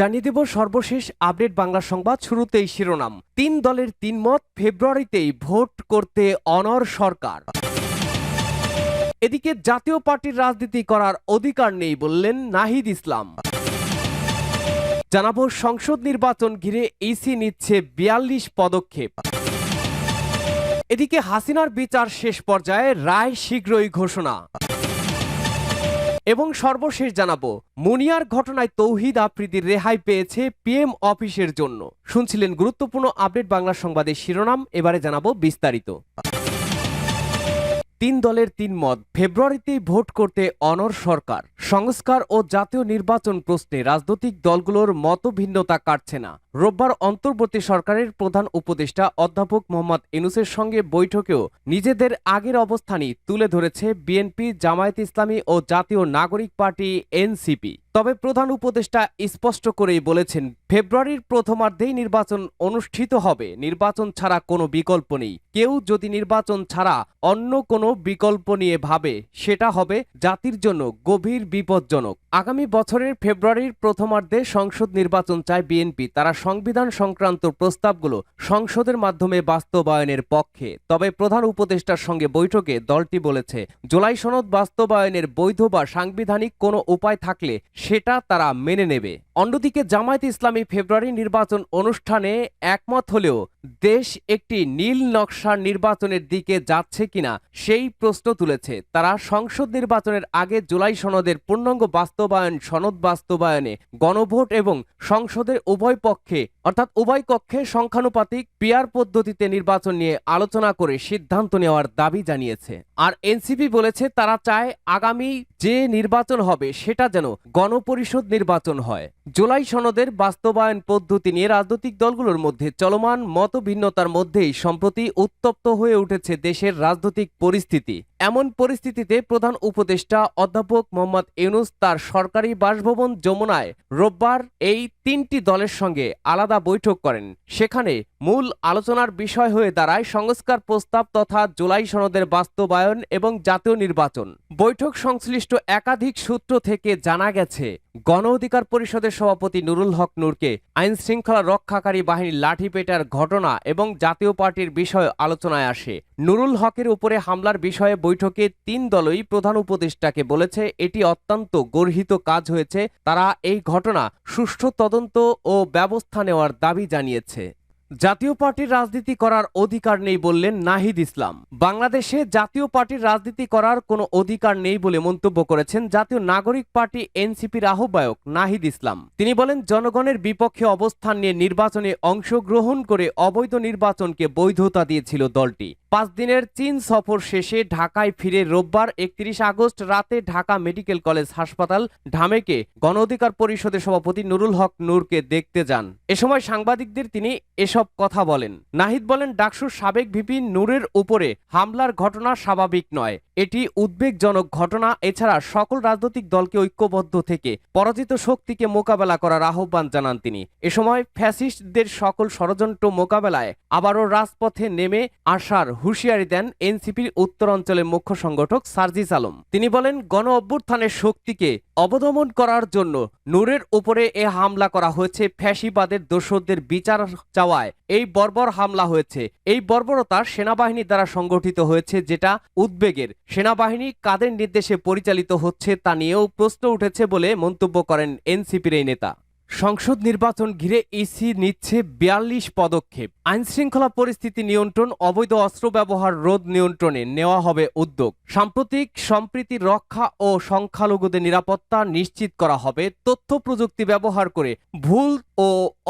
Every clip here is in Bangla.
জানিয়ে দেব সর্বশেষ আপডেট বাংলা সংবাদ শুরুতেই শিরোনাম। তিন দলের তিন মত ফেব্রুয়ারিতেই ভোট করতে অনর সরকার। এদিকে জাতীয় পার্টির রাজনীতি করার অধিকার নেই বললেন নাহিদ ইসলাম। জানাব সংসদ নির্বাচন ঘিরে ইসি নিচ্ছে বিয়াল্লিশ পদক্ষেপ। এদিকে হাসিনার বিচার শেষ পর্যায়ে রায় শীঘ্রই ঘোষণা। এবং সর্বশেষ জানাব, মুনিয়ার ঘটনায় তৌহিদ আফ্রিদির রেহাই পেয়েছে পিএম অফিসের জন্য। শুনছিলেন গুরুত্বপূর্ণ আপডেট বাংলা সংবাদের শিরোনাম, এবারে জানাব বিস্তারিত। তিন দলের তিন মত, ফেব্রুয়ারিতেই ভোট করতে অনর সরকার। সংস্কার ও জাতীয় নির্বাচন প্রশ্নে রাজনৈতিক দলগুলোর মতভিন্নতা কাটছে না। রোববার অন্তর্বর্তী সরকারের প্রধান উপদেষ্টা অধ্যাপক মোহাম্মদ ইনুসের সঙ্গে বৈঠকেও নিজেদের আগের অবস্থানই তুলে ধরেছে বিএনপি, জামায়াত ইসলামী ও জাতীয় নাগরিক পার্টি, এনসিপি। তবে প্রধান উপদেষ্টা স্পষ্ট করেই বলেছেন, ফেব্রুয়ারির প্রথমার্ধেই নির্বাচন অনুষ্ঠিত হবে। নির্বাচন ছাড়া কোনো বিকল্প নেই। কেউ যদি নির্বাচন ছাড়া অন্য কোনো বিকল্প নিয়ে ভাবে, সেটা হবে জাতির জন্য গভীর বিপজ্জনক। আগামী বছরের ফেব্রুয়ারির প্রথমার্ধে সংসদ নির্বাচন চায় বিএনপি। তারা সংবিধান সংক্রান্ত প্রস্তাবগুলো সংসদের মাধ্যমে বাস্তবায়নের পক্ষে। তবে প্রধান উপদেষ্টার সঙ্গে বৈঠকে দলটি বলেছে, জুলাই সনদ বাস্তবায়নের বৈধ বা সাংবিধানিক কোনো উপায় থাকলে সেটা তারা মেনে নেবে। অন্যদিকে জামায়াত ইসলামী ফেব্রুয়ারি নির্বাচন অনুষ্ঠানে একমত হলেও দেশ একটি নীল নকশার নির্বাচনের দিকে যাচ্ছে কিনা সেই প্রশ্ন তুলেছে। তারা সংসদ নির্বাচনের আগে জুলাই সনদের পূর্ণাঙ্গ বাস্তবায়ন, সনদ বাস্তবায়নে গণভোট এবং সংসদের উভয় পক্ষে, অর্থাৎ উভয় কক্ষে সংখ্যানুপাতিক পিয়ার পদ্ধতিতে নির্বাচন নিয়ে আলোচনা করে সিদ্ধান্ত নেওয়ার দাবি জানিয়েছে। আর এনসিপি বলেছে, তারা চায় আগামী যে নির্বাচন হবে সেটা যেন গণপরিষদ নির্বাচন হয়। জুলাই সনদের বাস্তবায়ন পদ্ধতি নিয়ে রাজনৈতিক দলগুলোর মধ্যে চলমান মতভিন্নতার মধ্যেই সম্প্রতি উত্তপ্ত হয়ে উঠেছে দেশের রাজনৈতিক পরিস্থিতি। এমন পরিস্থিতিতে প্রধান উপদেষ্টা অধ্যাপক মোহাম্মদ ইউনুস তার সরকারি বাসভবন যমুনায় রোববার এই তিনটি দলের সঙ্গে আলাদা বৈঠক করেন। সেখানে মূল আলোচনার বিষয় হয়ে দাঁড়ায় সংস্কার প্রস্তাব তথা জুলাই সনদের বাস্তবায়ন এবং জাতীয় নির্বাচন। বৈঠক সংশ্লিষ্ট একাধিক সূত্র থেকে জানা গেছে, গণ অধিকার পরিষদের সভাপতি নুরুল হক নূরকে আইন শৃঙ্খলা রক্ষাকারী বাহিনীর লাঠিপেটার ঘটনা এবং জাতীয় পার্টির বিষয় আলোচনায় আসে। নুরুল হকের উপরে হামলার বিষয়ে বৈঠকে তিন দলই প্রধান উপদেষ্টাকে বলেছে, এটি অত্যন্ত গর্হিত কাজ হয়েছে। তারা এই ঘটনা সুষ্ঠু তদন্ত ও ব্যবস্থা নেওয়ার দাবি জানিয়েছে। জাতীয় পার্টির রাজনীতি করার অধিকার নেই বললেন নাহিদ ইসলাম। বাংলাদেশে জাতীয় পার্টির রাজনীতি করার কোনো অধিকার নেই বলে মন্তব্য করেছেন জাতীয় নাগরিক পার্টি এনসিপির আহ্বায়ক নাহিদ ইসলাম। তিনি বলেন, জনগণের বিপক্ষে অবস্থান নিয়ে নির্বাচনে অংশগ্রহণ করে অবৈধ নির্বাচনকে বৈধতা দিয়েছিল দলটি। পাঁচ দিনের চীন সফর শেষে ঢাকায় ফিরে রোববার একত্রিশ আগস্ট রাতে ঢাকা মেডিকেল কলেজ হাসপাতাল ঢামেকে গণ অধিকার পরিষদের সভাপতি নুরুল হক নূরকে দেখতে যান। এ সময় সাংবাদিকদের তিনি এসব কথা বলেন। নাহিদ বলেন, ডাকসুর সাবেক ভিপি নূরের উপরে হামলার ঘটনা স্বাভাবিক নয়। এটি উদ্বেগজনক ঘটনা, এছাড়া সকল রাজনৈতিক দলকে ঐক্যবদ্ধ থেকে পরাজিত শক্তিকে মোকাবেলা করার আহ্বান জানান তিনি। এ সময় ফ্যাসিস্টদের সকল ষড়যন্ত্র মোকাবেলায় আবারও রাজপথে নেমে আসার হুঁশিয়ারি দেন এনসিপির উত্তর অঞ্চলের মুখ্য সংগঠক সার্জিস আলম। তিনি বলেন গণ অভ্যুত্থানের শক্তিকে অবদমন করার জন্য নূরের উপরে এ হামলা করা হয়েছে। ফ্যাসিবাদের দোষদের বিচার চাওয়ায় এই বর্বর হামলা হয়েছে। এই বর্বরতা সেনাবাহিনী দ্বারা সংগঠিত হয়েছে, যেটা উদ্বেগের। সেনাবাহিনী কাদের নির্দেশে পরিচালিত হচ্ছে তা নিয়েও প্রশ্ন উঠেছে বলে মন্তব্য করেন এনসিপির এই নেতা। সংসদ নির্বাচন ঘিরে ইসি নিচ্ছে বিয়াল্লিশ পদক্ষেপ। আইনশৃঙ্খলা পরিস্থিতি নিয়ন্ত্রণ, অবৈধ অস্ত্র ব্যবহার, রোধ নিয়ন্ত্রণে নেওয়া হবে উদ্যোগ। সাম্প্রতিক সম্প্রীতি রক্ষা ও সংখ্যালঘুদের নিরাপত্তা নিশ্চিত করা হবে। তথ্য প্রযুক্তি ব্যবহার করে ভুল ও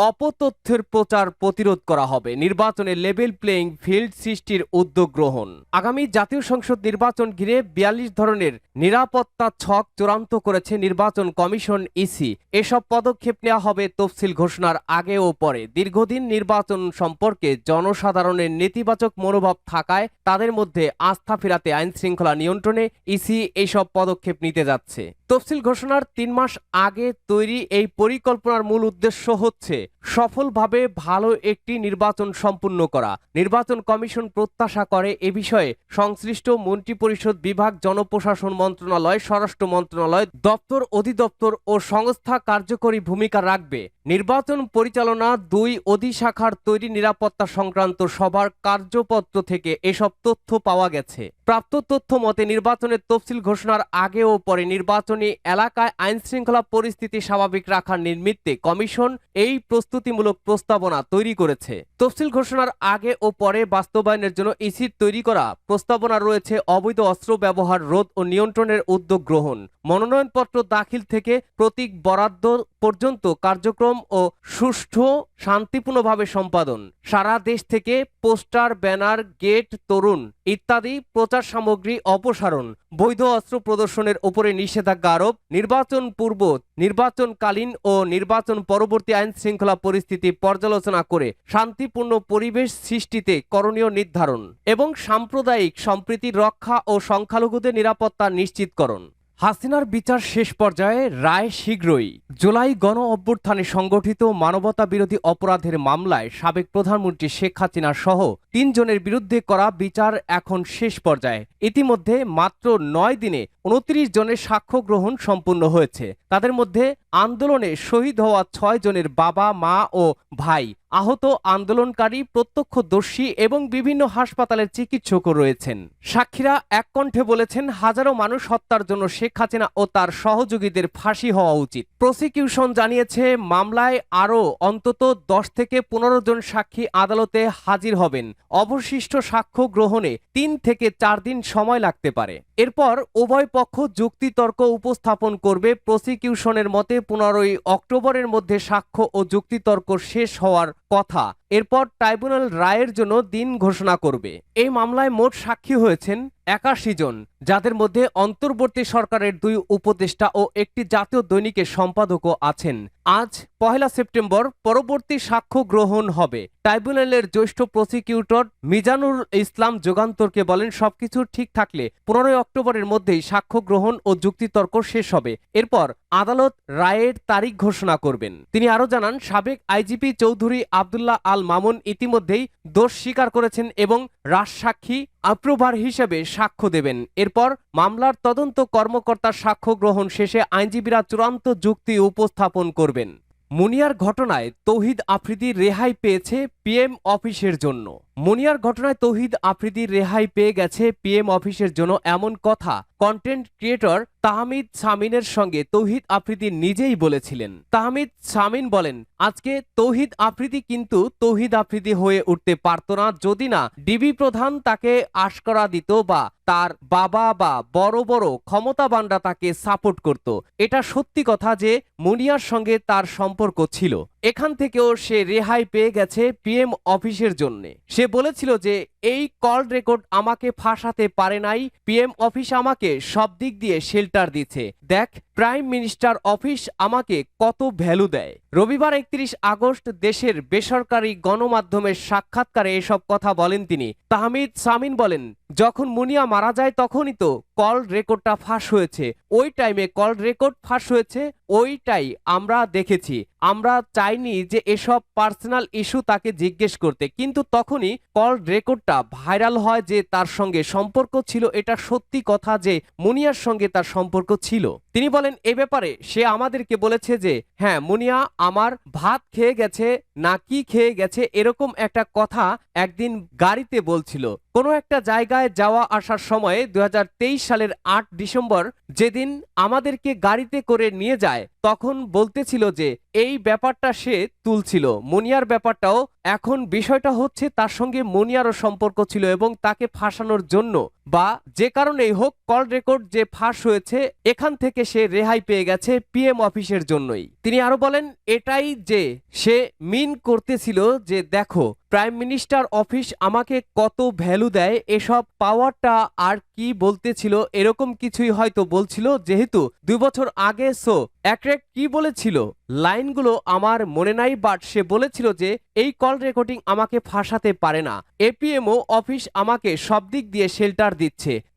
অপতথ্যের প্রচার প্রতিরোধ করা হবে। নির্বাচনে লেভেল প্লেইং ফিল্ড সৃষ্টির উদ্যোগ গ্রহণ। আগামী জাতীয় সংসদ নির্বাচন ঘিরে বিয়াল্লিশ ধরনের নিরাপত্তা ছক চূড়ান্ত করেছে নির্বাচন কমিশন ইসি। এসব পদক্ষেপ নেওয়া হবে তফসিল ঘোষণার আগে ও পরে। দীর্ঘদিন নির্বাচন সম্পর্কে জনসাধারণের নেতিবাচক মনোভাব থাকায় তাদের মধ্যে আস্থা ফেরাতে আইনশৃঙ্খলা নিয়ন্ত্রণে ইসি এসব পদক্ষেপ নিতে যাচ্ছে। তফসিল ঘোষণার তিন মাস আগে তৈরি এই পরিকল্পনার মূল উদ্দেশ্য হচ্ছে সফলভাবে ভালো একটি নির্বাচন সম্পূর্ণ করা। নির্বাচন কমিশন প্রত্যাশা করে এ বিষয়ে সংশ্লিষ্ট মন্ত্রিপরিষদ বিভাগ, জনপ্রশাসন মন্ত্রণালয়, স্বরাষ্ট্র মন্ত্রণালয় দপ্তর, অধিদপ্তর ও সংস্থা কার্যকরী ভূমিকা রাখবে। নির্বাচন পরিচালনা দুই অধিশাখার তৈরি নিরাপত্তা সংক্রান্ত সবার কার্যপত্র থেকে এসব তথ্য পাওয়া গেছে। প্রাপ্ত তথ্য মতে নির্বাচনের তফসিল ঘোষণার আগে ও পরে নির্বাচনী এলাকায় আইন শৃঙ্খলা পরিস্থিতি স্বাভাবিক রাখার নিমিত্তে কমিশন এই প্রস্তুতিমূলক প্রস্তাবনা তৈরি করেছে। তফসিল ঘোষণার আগে ও পরে বাস্তবায়নের জন্য ইসির তৈরি করা প্রস্তাবনা রয়েছে অবৈধ অস্ত্র ব্যবহার, রোধ ও নিয়ন্ত্রণের উদ্যোগ গ্রহণ। মনোনয়নপত্র দাখিল থেকে প্রতীক বরাদ্দ পর্যন্ত কার্যক্রম ও সুষ্ঠু, শান্তিপূর্ণভাবে সম্পাদন। সারা দেশ থেকে পোস্টার, ব্যানার, গেট, তরুণ ইত্যাদি প্রচার সামগ্রী অপসারণ, বৈধ অস্ত্র প্রদর্শনের উপরে নিষেধাজ্ঞা আরোপ, নির্বাচন পূর্ব, নির্বাচনকালীন ও নির্বাচন পরবর্তী আইন শৃঙ্খলা পরিস্থিতি পর্যালোচনা করে শান্তিপূর্ণ পরিবেশ সৃষ্টিতে করণীয় নির্ধারণ এবং সাম্প্রদায়িক সম্প্রীতি রক্ষা ও সংখ্যালঘুদের নিরাপত্তা নিশ্চিতকরণ। হাসিনার বিচার শেষ পর্যায়ে রায় শীঘ্রই। জুলাই গণ অভ্যুত্থানে সংগঠিত মানবতা বিরোধী অপরাধের মামলায় সাবেক প্রধানমন্ত্রী শেখ হাসিনা সহ তিনজনের বিরুদ্ধে করা বিচার এখন শেষ পর্যায়ে। ইতিমধ্যে মাত্র নয় দিনে উনত্রিশ জনের সাক্ষ্য গ্রহণ সম্পূর্ণ হয়েছে। তাদের মধ্যে আন্দোলনে শহীদ হওয়া ছয় জনের বাবা, মা ও ভাই। আহত আন্দোলনকারী, প্রত্যক্ষদর্শী এবং বিভিন্ন হাসপাতালের চিকিৎসকও রয়েছেন। সাক্ষীরা এক কণ্ঠে বলেছেন, হাজারো মানুষ হত্যার জন্য শেখ হাসিনা ও তার সহযোগীদের ফাঁসি হওয়া উচিত। প্রসিকিউশন জানিয়েছে, মামলায় আরও অন্তত দশ থেকে পনেরো জন সাক্ষী আদালতে হাজির হবেন। অবশিষ্ট সাক্ষ্য গ্রহণে তিন থেকে চার দিন সময় লাগতে পারে। এরপর উভয় পক্ষ যুক্তিতর্ক উপস্থাপন করবে। প্রসিকিউশনের মতে পনেরোই অক্টোবরের মধ্যে সাক্ষ্য ও যুক্তিতর্ক শেষ হওয়ার কথা। এরপর ট্রাইব্যুনাল রায়ের জন্য দিন ঘোষণা করবে। এই মামলায় মোট সাক্ষী হয়েছেন একাশি জন, যাদের মধ্যে অন্তর্বর্তী সরকারের দুই উপদেষ্টা ও একটি জাতীয় দৈনিকের সম্পাদকও আছেন। আজ পহেলা সেপ্টেম্বর পরবর্তী সাক্ষ্য গ্রহণ হবে। ট্রাইব্যুনালের জ্যেষ্ঠ প্রসিকিউটর মিজানুর ইসলাম যোগান্তরকে বলেন, সবকিছু ঠিক থাকলে পনেরোই অক্টোবরের মধ্যেই সাক্ষ্য গ্রহণ ও যুক্তিতর্ক শেষ হবে। এরপর আদালত রায়ের তারিখ ঘোষণা করবেন। তিনি আরও জানান, সাবেক আইজিপি চৌধুরী আবদুল্লাহ আল মামুন ইতিমধ্যেই দোষ স্বীকার করেছেন এবং রাজসাক্ষী আপ্রুভার হিসেবে সাক্ষ্য দেবেন। এরপর মামলার তদন্ত কর্মকর্তার সাক্ষ্য গ্রহণ শেষে আইনজীবীরা চূড়ান্ত যুক্তি উপস্থাপন করবেন। মুনিয়ার ঘটনায় তৌহিদ আফ্রিদি রেহাই পেয়েছে পিএম অফিসের জন্য। মুনিয়ার ঘটনায় তৌহিদ আফ্রিদি রেহাই পেয়ে গেছে পিএম অফিসের জন্য এমন কথা কন্টেন্ট ক্রিয়েটর তাহমিদ সামিনের সঙ্গে তৌহিদ আফ্রিদি নিজেই বলেছিলেন। তাহমিদ সামিন বলেন, আজকে তৌহিদ আফ্রিদি কিন্তু তৌহিদ আফ্রিদি হয়ে উঠতে পারত না, যদি না ডিবি প্রধান তাকে আশকরা দিত বা তার বাবা বা বড় বড় ক্ষমতাবানরা তাকে সাপোর্ট করত। এটা সত্যি কথা যে মুনিয়ার সঙ্গে তার সম্পর্ক ছিল। এখান থেকেও সে রেহাই পেয়ে গেছে পিএম অফিসের জন্য। সে বলেছিল যে, এই কল রেকর্ড আমাকে ফাঁসাতে পারে নাই। পিএম অফিস আমাকে সব দিক দিয়ে শেল্টার দিচ্ছে। দেখ প্রাইম মিনিস্টার অফিস আমাকে কত ভ্যালু দেয়? রবিবার একত্রিশ আগস্ট দেশের বেসরকারি গণমাধ্যমের সাক্ষাৎকারে এসব কথা বলেন তিনি। তাহমিদ সামিন বলেন, যখন মুনিয়া মারা যায় তখনই তো কল রেকর্ডটা ফাঁস হয়েছে। ওই টাইমে কল রেকর্ড ফাঁস হয়েছে, ওইটাই আমরা দেখেছি। আমরা চাইনি যে এসব পার্সোনাল ইস্যু তাকে জিজ্ঞেস করতে। কিন্তু তখনই কল রেকর্ডটা ভাইরাল হয় যে তার সঙ্গে সম্পর্ক ছিল। এটা সত্যি কথা যে মুনিয়ার সঙ্গে তার সম্পর্ক ছিল। তিনি বলেন, এ ব্যাপারে সে আমাদেরকে বলেছে যে হ্যাঁ মুনিয়া আমার ভাত খেয়ে গেছে, না কি খেয়ে গেছে, এরকম একটা কথা একদিন গাড়িতে বলছিল। কোনো একটা জায়গায় যাওয়া আসার সময়ে দুহাজার তেইশ সালের আট ডিসেম্বর যেদিন আমাদেরকে গাড়িতে করে নিয়ে যায়, তখন বলতেছিল যে, এই ব্যাপারটা সে তুলছিল। মুনিয়ার ব্যাপারটাও এখন বিষয়টা হচ্ছে তার সঙ্গে মুনিয়ারও সম্পর্ক ছিল এবং তাকে ফাঁসানোর জন্য বা যে কারণেই হোক কল রেকর্ড যে ফাঁস হয়েছে, এখান থেকে সে রেহাই পেয়ে গেছে পিএম অফিসের জন্যই। তিনি আরও বলেন, এটাই যে সে মিন করতেছিল যে, দেখো প্রাইম মিনিস্টার অফিস আমাকে কত ভ্যালু দেয়? এসব পাওয়ারটা আর কি বলতেছিল? এরকম কিছুই হয়তো বলছিল। যেহেতু দুই বছর আগে সো এক কি বলেছিল? লাইনগুলো আমার মনে নাই বাট সে বলেছিল যে এই কল রেকর্ডিং আমাকে ফাঁসাতে পারে না। এপিএমও অফিস আমাকে সব দিক দিয়ে শেল্টার দিচ্ছে।